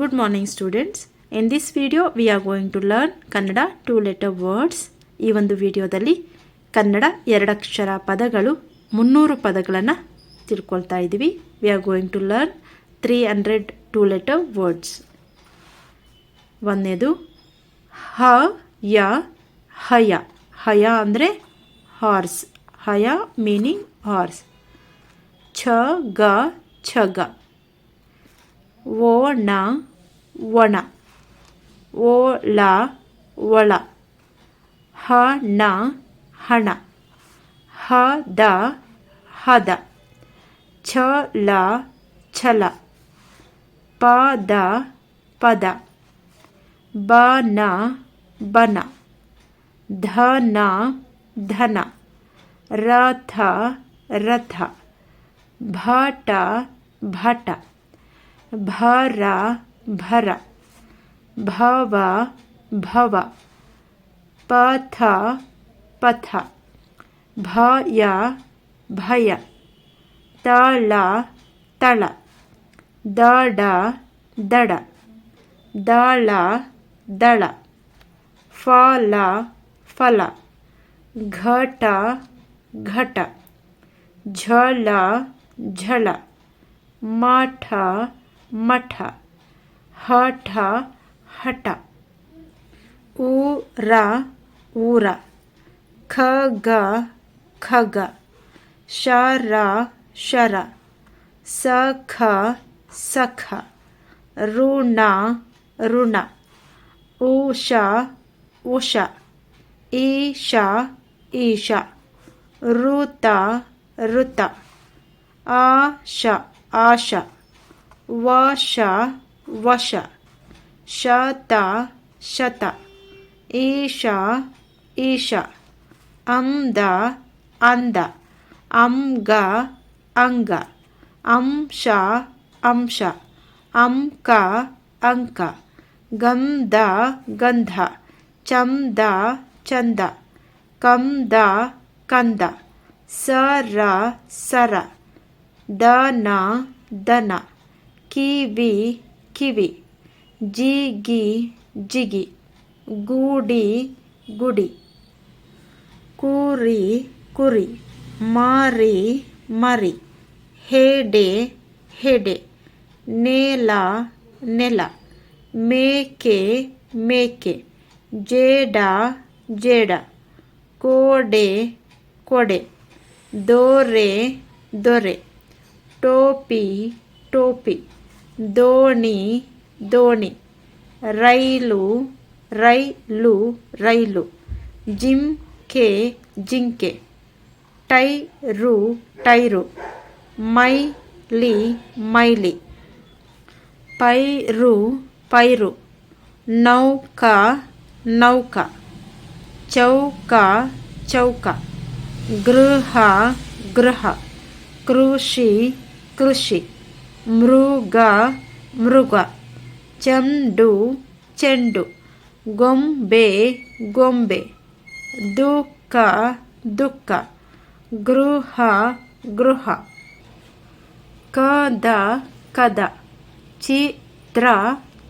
Good morning, students. In this video, we are going to learn Kannada two letter words ಈ ಒಂದು ವಿಡಿಯೋದಲ್ಲಿ ಕನ್ನಡ ಎರಡಕ್ಷರ ಪದಗಳು, ಮುನ್ನೂರು ಪದಗಳನ್ನು ತಿಳ್ಕೊಳ್ತಾ ಇದ್ದೀವಿ. We are going to learn three hundred two letter words ಒಂದನೇದು ಹ, ಯ, ಹಯ. ಹಯ ಅಂದರೆ ಹಾರ್ಸ್ ಹಯ ಮೀನಿಂಗ್ ಹಾರ್ಸ್ ಛ, ಗ, ಛಗ. ಓಣ ಒಣ ಓಳ ಒಳ ಹಣ ಹಣ ಹದ ಹದ ಛಲ ಛಲ ಪದ ಪದ ಬನ ಬನ ಧನ ಧನ ರಥ ರಥ ಭಟ ಭಟ ಭರ भर। भव भव। पथ पथ। भय भय। तल तल। दड दड। दल दल। फल फल। घट घट। झल झल। मठ मठ। ಹಠ ಹಠ. ಊರ ಊರ. ಖಗ ಖಗ ಶರ ಶರ. ಸಖ ಸಖ ಋಣ ಋಣ. ಉಷ ಉಷ. ಈಶ ಈಶ. ಋತ ಋತ. ಆಶ ಆಶ. ವಶ ವಶ ಶತ ಶತ ಈಶ ಈಶ ಅಂದ ಅಂದ ಅಂಗ ಅಂಗ ಅಂಶ ಅಂಶ ಅಂಕ ಅಂಕ ಗಂಧ ಗಂಧ ಚಂದ ಚಂದ ಕಂದ ಕಂದ ಸರ ಸರ ದನ ದನ ಕಿವಿ ಕಿವಿ, ಜಿಗಿ ಜಿಗಿ, ಗೂಡಿ, ಗುಡಿ, ಕುರಿ ಕುರಿ, ಮಾರಿ, ಮರಿ, ಹೆಡೆ ಹೆಡೆ, ನೆಲ ನೆಲ, ಮೇಕೆ ಮೇಕೆ, ಜೇಡ ಜೇಡ, ಕೋಡೆ, ಕೊಡೆ, ದೊರೆ ದೊರೆ, ಟೋಪಿ ಟೋಪಿ. దోణి దోణి రైలు రైలు రైలు. జింకే జింకే టైరు టైరు. మైలి మైలి. పైరు పైరు. నౌక నౌక. చౌక చౌక. గృహ గృహ. కృషి కృషి. ಮೃಗ ಮೃಗ, ಚಂಡು, ಚೆಂಡು, ಗೊಂಬೆ ಗೊಂಬೆ, ದುಃಖ ದುಃಖ, ಗೃಹ ಗೃಹ, ಕದ ಕದ, ಚಿತ್ರ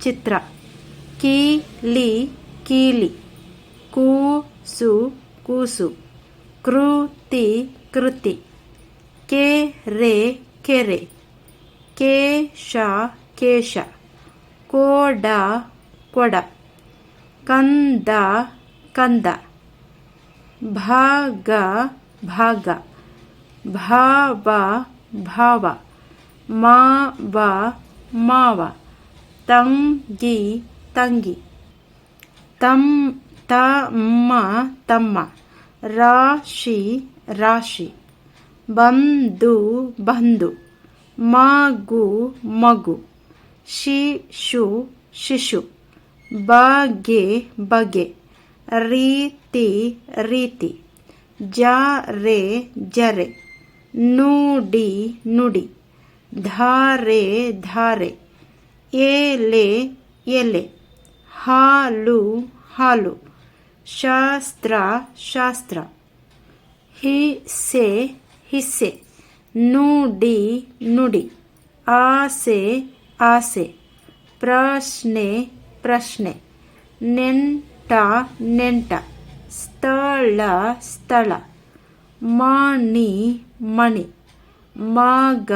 ಚಿತ್ರ, ಕೀಲಿ ಕೀಲಿ, ಕೂಸು ಕೂಸು, ಕೃತಿ ಕೃತಿ, ಕೆರೆ ಕೆರೆ. ಕೇಶ ಕೇಶ. ಕೋಡ, ಕೊಡ. ಕಂದ ಕಂದ. ಭಾಗ ಭಾಗ. ಭಾವ ಭಾವ. ಮಾವ ಮಾವ. ತಂಗಿ ತಂಗಿ. ತಮ್ ತಮ್ಮ ತಮ್ಮ. ರಾಶಿ ರಾಶಿ. ಬಂದು ಬಂಧು ಮಗು ಮಗು. ಶಿಶು ಶಿಶು. ಬಗೆ ಬಗೆ. ರೀತಿ ರೀತಿ. ಜರೆ ಜರೆ. ನುಡಿ ನುಡಿ. ಧಾರೆ ಧಾರೆ. ಎಲೆ ಎಲೆ. ಹಾಲು ಹಾಲು. ಶಾಸ್ತ್ರ ಶಾಸ್ತ್ರ. ಹಿಸೆ ಹಿಸ್ಸೆ ನುಡಿ ನುಡಿ. ಆಸೆ ಆಸೆ. ಪ್ರಶ್ನೆ ಪ್ರಶ್ನೆ. ನೆಂಟ ನೆಂಟ. ಸ್ಥಳ ಸ್ಥಳ. ಮಣಿ ಮಣಿ. ಮಗ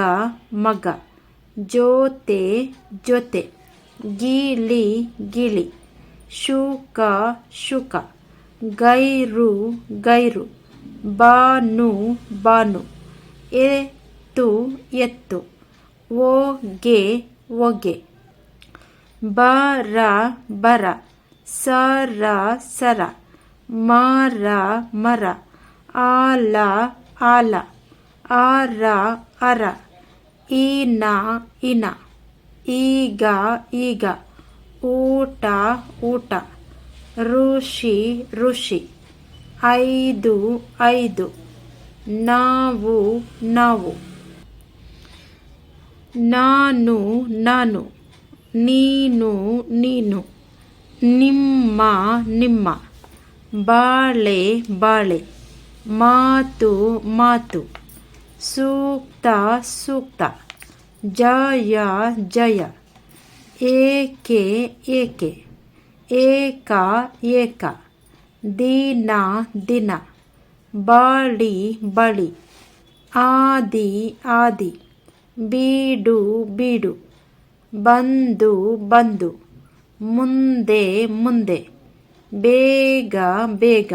ಮಗ. ಜೊತೆ ಜೊತೆ. ಗಿಳಿ ಗಿಳಿ ಶುಕ ಶುಕ. ಗೈರು ಗೈರು. ಬಾನು ಬಾನು. ಎತ್ತು. ಎತ್ತು ಓಗೆ ಒಗೆ. ಬರ. ಬರ ಸರ. ಸರ ಮರ. ಮರ ಆಲ. ರ, ಅರ. ಇನ. ಇನ ಈಗ ಈಗ ಊಟ ಊಟ. ಋಷಿ ಋಷಿ. ಐದು ಐದು. ನಾವು ನಾವು. ನಾನು ನಾನು. ನೀನು ನೀನು. ನಿಮ್ಮ ನಿಮ್ಮ. ಬಾಳೆ ಬಾಳೆ. ಮಾತು ಮಾತು. ಸೂಕ್ತ ಸೂಕ್ತ. ಜಯ ಜಯ. ಏಕೆ ಏಕೆ. ಏಕ ಏಕ. ದಿನ ದಿನ. ಬಳಿ ಬಳಿ. ಆದಿ ಆದಿ. ಬೀಡು ಬೀಡು. ಬಂದು ಬಂದು. ಮುಂದೆ ಮುಂದೆ. ಬೇಗ ಬೇಗ.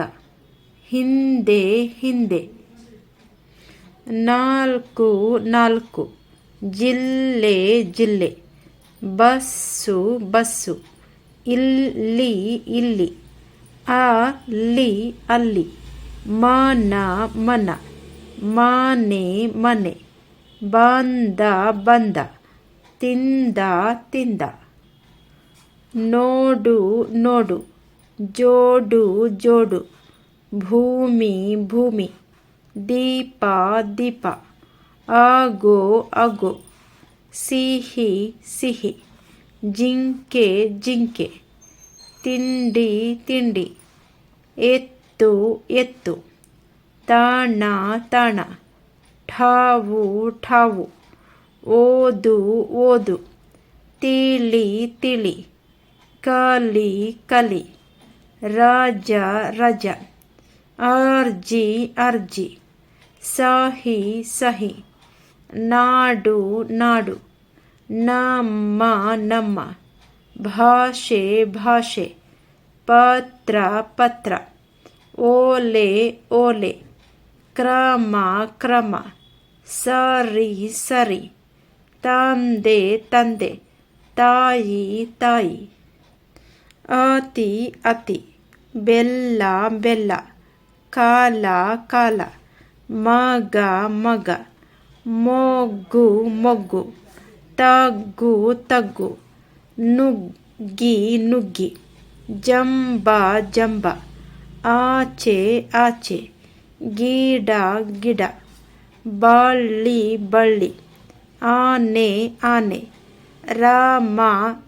ಹಿಂದೆ ಹಿಂದೆ. ನಾಲ್ಕು ನಾಲ್ಕು. ಜಿಲ್ಲೆ ಜಿಲ್ಲೆ. Bus bus. ಇಲ್ಲಿ ಇಲ್ಲಿ. ಅಲ್ಲಿ ಅಲ್ಲಿ. ಮನ ಮನ. ಮನೆ ಮನೆ. ಬಂದ ಬಂದ. ತಿಂದ ತಿಂದ. ನೋಡು ನೋಡು. ಜೋಡು ಜೋಡು. ಭೂಮಿ ಭೂಮಿ. ದೀಪ ದೀಪ. ಆಗೋ ಆಗೋ. ಸಿಹಿ ಸಿಹಿ. ಜಿಂಕೆ ಜಿಂಕೆ. ತಿಂಡಿ ತಿಂಡಿ. ಎತ್ತು ಎತ್ತು. ತಣ ತಣ. ಠಾವು ಠಾವು. ಓದು ಓದು. ತಿಳಿ ತಿಳಿ. ಕಲಿ ಕಲಿ. ರಜ ರಜ. ಅರ್ಜಿ ಅರ್ಜಿ ಸಹಿ ಸಹಿ. ನಾಡು ನಾಡು. ನಮ್ಮ ನಮ್ಮ. ಭಾಷೆ ಭಾಷೆ. ಪತ್ರ ಪತ್ರ. ಓಲೆ ಓಲೆ. ಕ್ರಮ ಕ್ರಮ. ಸರಿ ಸರಿ. ತಂದೆ ತಂದೆ. ತಾಯಿ ತಾಯಿ. ಅತಿ ಅತಿ. ಬೆಲ್ಲ ಬೆಲ್ಲ. ಕಾಲ ಕಾಲ. ಮಗ ಮಗ. ಮೊಗ್ಗು ಮೊಗ್ಗು. ತಗ್ಗು ತಗ್ಗು. ನುಗ್ಗಿ ನುಗ್ಗಿ. ಜಂಬ ಜಂಬ. ಆಚೆ ಆಚೆ ಗಿಡ ಗಿಡ ಬಳ್ಳಿ ಬಳ್ಳಿ ಆನೆ ಆನೆ ರಾಮ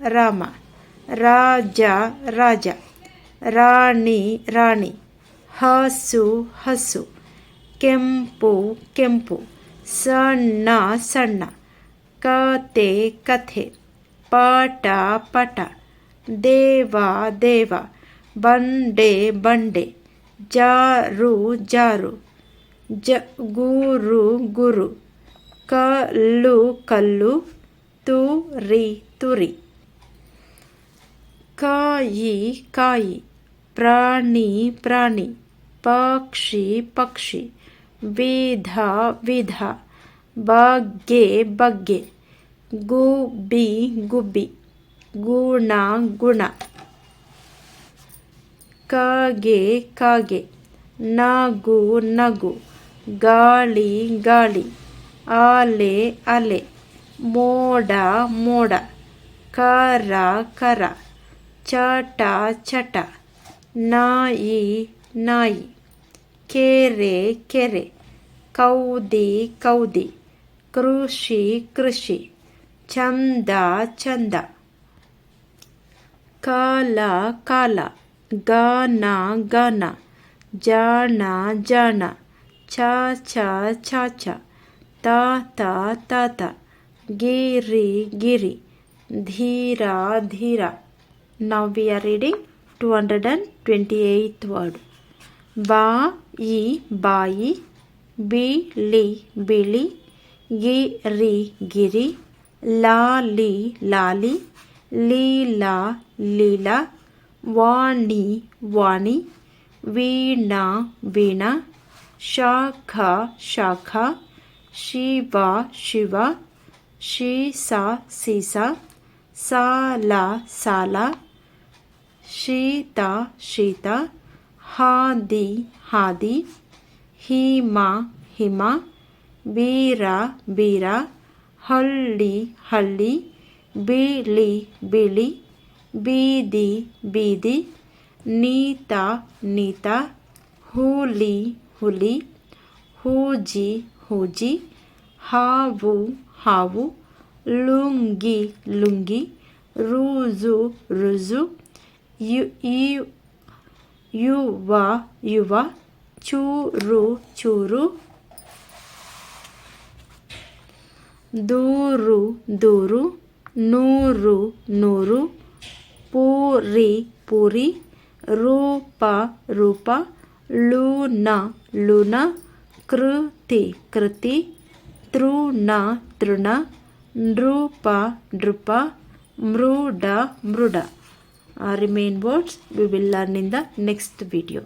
ರಾಮ ರಾಜ ರಾಜ ರಾಣಿ ರಾಣಿ ಹಸು ಹಸು ಕೆಂಪು ಕೆಂಪು ಸಣ್ಣ ಸಣ್ಣ ಕತೆ ಕಥೆ ಪಾಠ ಪಟ ದೇವ ದೇವ ಬಂಡೆ ಬಂಡೆ. ಜಾರು ಜಾರು. ಜ, ಗುರು ಗುರು. ಕಲ್ಲು ಕಲ್ಲು. ತುರಿ ತುರಿ. ಕಾಯಿ ಕಾಯಿ. ಪ್ರಾಣಿ ಪ್ರಾಣಿ. ಪಕ್ಷಿ ಪಕ್ಷಿ. ವಿಧ ವಿಧ. ಬಗ್ಗೆ ಬಗ್ಗೆ ಗುಬ್ಬಿ ಗುಬ್ಬಿ ಗುಣ ಗುಣ. ಕಾಗೆ ಕಾಗೆ. ನಗು ನಗು. ಗಾಳಿ ಗಾಳಿ. ಆಲೆ ಅಲೆ ಮೋಡ ಮೋಡ. ಕರ ಕರ ಚಟ ಚಟ. ನಾಯಿ ನಾಯಿ. ಕೆರೆ ಕೆರೆ. ಕೌದಿ ಕೌದಿ. ಕೃಷಿ ಕೃಷಿ. ಚಂದ ಚಂದ. ಕಾಲ ಕಾಲ. गाना गाना। जाना जाना। छा छा छा छा ता ता ता ता। गिरी गिरी। धीरा धीरा। Now we are reading two hundred and twenty eight word बा ई बाई बी ली बिली गिरी गिरी ला ली लाली लीला लीला वाणी वाणी वीणा वीणा शाखा शाखा शिवा शिवा शीसा सीसा साला साला शीता शीता हादी हादी हिमा हिमा बीरा बीरा हल्ली हल्ली बिली बिली ಬೀದಿ ಬೀದಿ, ನೀತ ನೀತ, ಹುಲಿ ಹುಲಿ, ಹೂಜಿ ಹೂಜಿ, ಹಾವು ಹಾವು, ಲುಂಗಿ ಲುಂಗಿ, ರೂಜು, ರುಜು, ಯು ಯುವ ಯುವ, ಚೂರು ಚೂರು, ದೂರು ದೂರು, ನೂರು ನೂರು ಪೂರಿ ಪೂರಿ ರೂಪ ರೂಪ ಲೂನ ಲೂನ ಕೃತಿ ಕೃತಿ ತೃಣ ತೃಣ ನೃಪ ನೃಪ Mrida Mrida remain words we will learn in the next video